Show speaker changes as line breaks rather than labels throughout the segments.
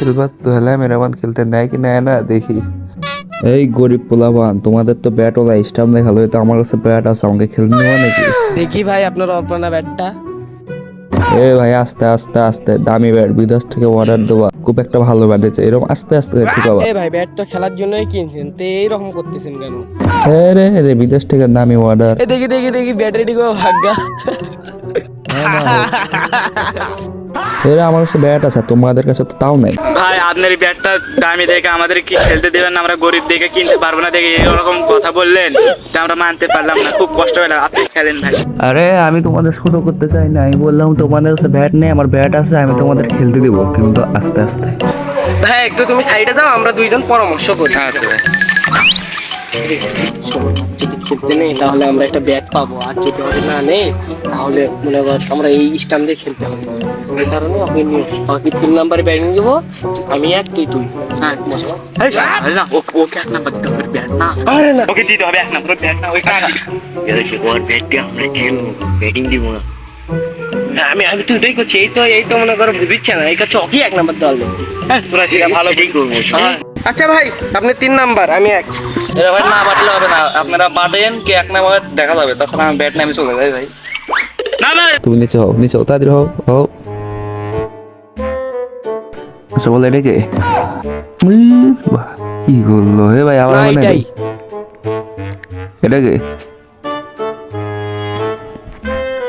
খেলবার তো হলে মেরাবান খেলতে নেয় কি নেয় না দেখি। এই গরিব পোলাবান তোমাদের তো ব্যাট ওলা স্টাম দেখাল তো আমার কাছে ব্যাট আছে আমাকে খেলতে নেব নাকি?
দেখি ভাই আপনার অর্পণা ব্যাটটা
এ ভাই আস্তে আস্তে আস্তে দামি ব্যাট বিদেশ থেকে অর্ডার দেওয়া খুব একটা ভালো ব্যাট আছে এরকম আস্তে আস্তে ঠুকাবা
এ ভাই ব্যাট তো খেলার জন্যই কিনছেন তো এইরকম করতেছেন কেন?
এ রে রে বিদেশ থেকে দামি অর্ডার
এ দেখি দেখি দেখি ব্যাট রেডি করে ভাগ্যা
এরা আমার কাছে ব্যাট আছে তোমাদের কাছে তো তাও নাই।
ভাই আপনার এই ব্যাটটা দামি দেখে আমাদের কি খেলতে দেবেন না? আমরা গরিব দেখে কিনতে পারব না দেখে এরকম কথা বললেন তা আমরা মানতে পারলাম না খুব কষ্ট হলো আপনি খেলেন ভাই।
আরে আমি তোমাদের ছোট করতে চাই না আমি বললাম তোমাদের কাছে ব্যাট নেই আমার ব্যাট আছে আমি তোমাদের খেলতে দিব কিন্তু আস্তে আস্তে।
ভাই একটু তুমি সাইডে দাও আমরা দুইজন পরামর্শ করি। শোনো, যদি খেলতে নেই তাহলে আমরা একটা ব্যাট পাবো। আর যদি ওটা না নেই তাহলে মনে কর আমরা এই স্টাম্প দিয়ে খেলতে হবে ওই কারণে আপনি বাকি তিন নাম্বারে ব্যাটিং দেবো। আমি এক তুই তুই
হ্যাঁ ওকে এক নাম্বার দিতে হবে ব্যাট না।
আরে না।
ওকে দিতে হবে এক নাম্বার ব্যাট না ওই
এদেরকে ওর ব্যাটকে আমরা খেলব ব্যাটিং দিব না?
আমি আমি তো এটাই করছি এই তো এই তো মনে করো বুঝিচ্ছে না। এই কাছে ওকে এক নাম্বার হবে
হ্যাঁ তোরা সেটা ভালো
করব।
আচ্ছা ভাই আপনি তিন নাম্বার আমি এক।
এরা ভাই না বাটলে হবে না আপনারা বাটেন কি এক নাম্বার দেখা যাবে তাছাড়া আমি ব্যাট নামে চলে যাই ভাই।
না না।
তুমি নিচে হও নিচে হও তাড়াতাড়ি হও হও। আচ্ছা বলে এটা কে? কি করল হে ভাই আবার
না
মানে এটা কে?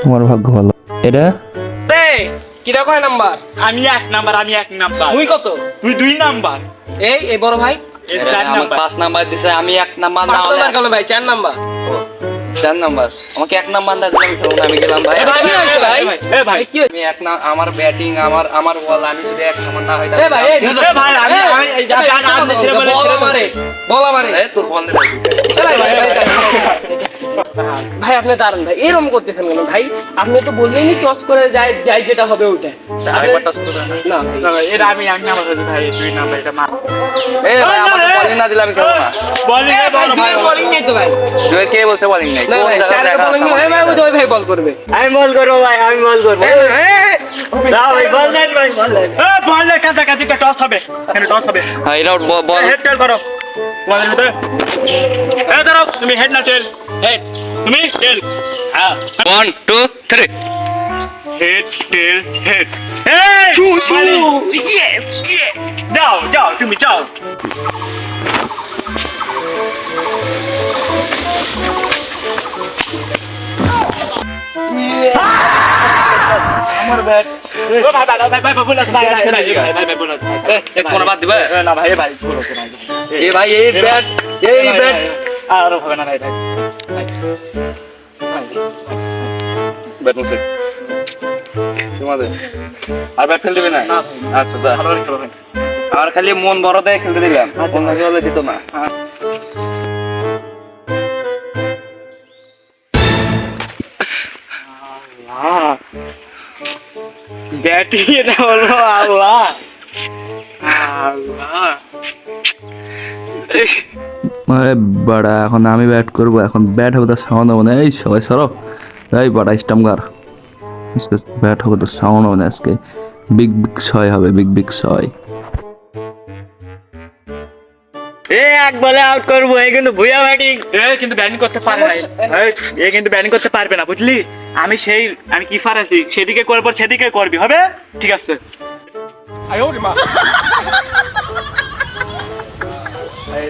তোমার ভাগ্য ভালো। এটা?
এই কিরা কয় নাম্বার?
আমি এক নাম্বার আমি এক নাম্বার।
তুই কত?
তুই দুই নাম্বার।
এই এই বড় ভাই?
পাঁচ নাম্বার দিছে আমি এক নাম্বার না
নাম্বার কেন ভাই চার নাম্বার।
চার নাম্বার। আমাকে এক নাম্বার না আমি আমি গেলাম ভাই।
ভাই,
কি ভাই?
এ ভাই
কি
আমি এক না আমার ব্যাটিং আমার আমার বল আমি যদি এক নাম্বার না হয়
এ ভাই এই
এ ভাই, আমি- আমি- যা- যা- আপনি সেটা বলে- সেটা
আমারে বল আমারে।
এ, তোর বল দে ভাই।
ভাই, ভাই, আপনি দাঁড়ান ভাই এরকম করতেছেন কেন? ভাই আপনি তো বললেনই টস করে যাই যাই যেটা হবে ওটা
না।
ভাই, এটা আমি এক নাম্বার হচ্ছে ভাই দুই নাম্বার এটা মা
এ ভাই আমার বলিং না দিলে আমি খেলব না।
বলিং
এ ভাই দুই বোলিং নেই তো ভাই।
দুয়ে কে বলছে বলিং নাই? কোন জায়গায়
চারের
দেখা
বোলিং
আছে?
নেই ভাই ওই ভাই বল করবে।
আমি বল করব ভাই আমি বল করব। না ভাই বল দেন ভাই বল দেন এ বল দেন কাছাকাছি একটা টস হবে। এখানে টস হবে।
হ্যাঁ এটা বল
হেড টেল করো। বলের ভিতরে এ দাঁড়াও তুমি হেড না টেল হেড তুমি টেল হ্যাঁ
one two three
head tail head yes yes যাও যাও তুমি যাও আমার ব্যাট ও ভাই ভাই ভাই ভাই ভুল আছে ভাই ভাই ভাই ভাই ভাই ভাই ভুল আছে
এক কোন বাদ দিবে
এ, না ভাই এ ভাই ভুল আছে ভাই
এ ভাই এই ব্যাট এই ব্যাট
আর হবে না ভাই ভাই
ব্যাট মুছে তোমাদের আর ব্যাট খেলতে না? আচ্ছা
খেলো
আর খালি মন বড় দেয় খেলতে দিলাম। অন্য কেউ হলে দিত না।
ব্যাটিং এটা হলো আল্লাহ। আল্লাহ।
আরে বাড়া এখন আমি ব্যাট করব এখন ব্যাট হবে তো সাউন্ড হবে না। এই সবাই সরো। এই বাড়া স্টামগার ব্যাট হবে তো সাউন্ড হবে না আজকে। বিগ বিগ ছয় হবে বিগ বিগ ছয়।
এ এক বলে আউট করব। এই কিন্তু ভুয়া ব্যাটিং এ কিন্তু ব্যাটিং করতে পারে না এই, এ কিন্তু ব্যাটিং করতে পারবে না বুঝলি? আমি সেই আমি আছি সেদিকে করব সেদিকে করবি হবে? ঠিক আছে।
এই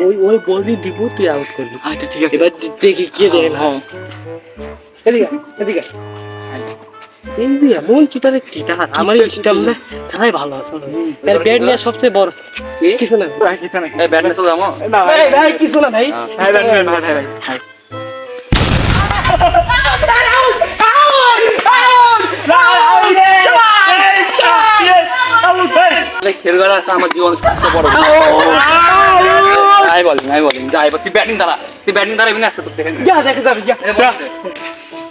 ওই ওই বল দিয়ে দিব তুই আউট করবি।
আচ্ছা ঠিক আছে।
এবার দেখি কে দেয় হ্যাঁ। এদিকে এদিকে। এই যে এমন চিটারে চিটা আমার এই চিটা আমরা ভালো আছে তার ব্যাট নিয়ে সবচেয়ে বড় কিছু না
ব্যাট নিয়ে চলে যাব?
না ভাই
ভাই ভাই কিছু না ভাই।
ভাই ভাই ভাই ভাই ভাই ভাই
আছে আমার জীবন সবচেয়ে বড়।
নাই বলিং আই বলিং যাই এবার তুই ব্যাটিং দাঁড়া তুই ব্যাটিং দাঁড়াবি এমনি আসছে তোর দেখে
যা দেখে যাবি যা যা।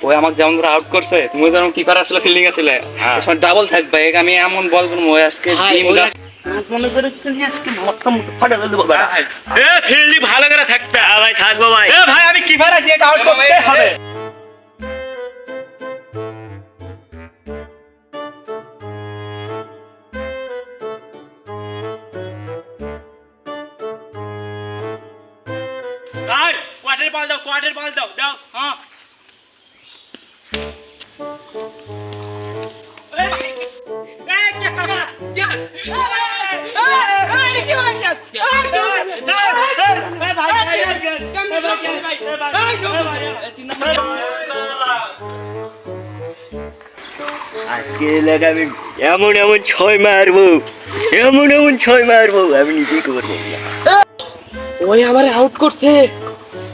ওই আমাকে যেমন করে আউট করছে তুমি যেমন কিপার আসলে ফিল্ডিং আসলে
হ্যাঁ।
ডাবল থাকবে এক আমি এমন বল করব ওই আজকে
হ্যাঁ, মনে করে আজকে মটকা মুটকা ফাটা দেবো
এ ফিল্ডিং ভালো করে থাকবে
হ্যাঁ ভাই থাকব ভাই।
এ ভাই আমি কিপার আছি এটা আউট করতে হবে। বল দাও কোয়ার্টার বল দাও দাও হ্যাঁ হয়
আজকে এলাকা আমি এমন এমন ছয় মারবো এমন এমন ছয় মারবো আমি নিজেই করব
ওই আমার আউট করছে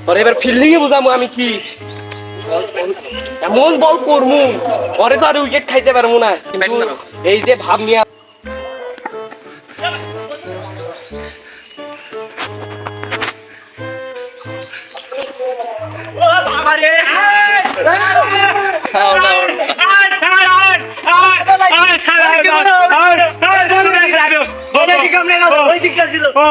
পরে এবার ফিল্ডিং এ বুঝাবো আমি কি এমন বল করমু পরে তো আর উইকেট খাইতে পারব না কিন্তু এই যে ভাব নিয়ে
ও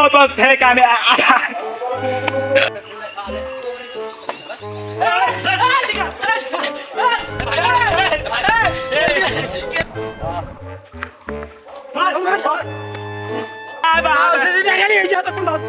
എഴുതിയാതെ കൊണ്ടാകും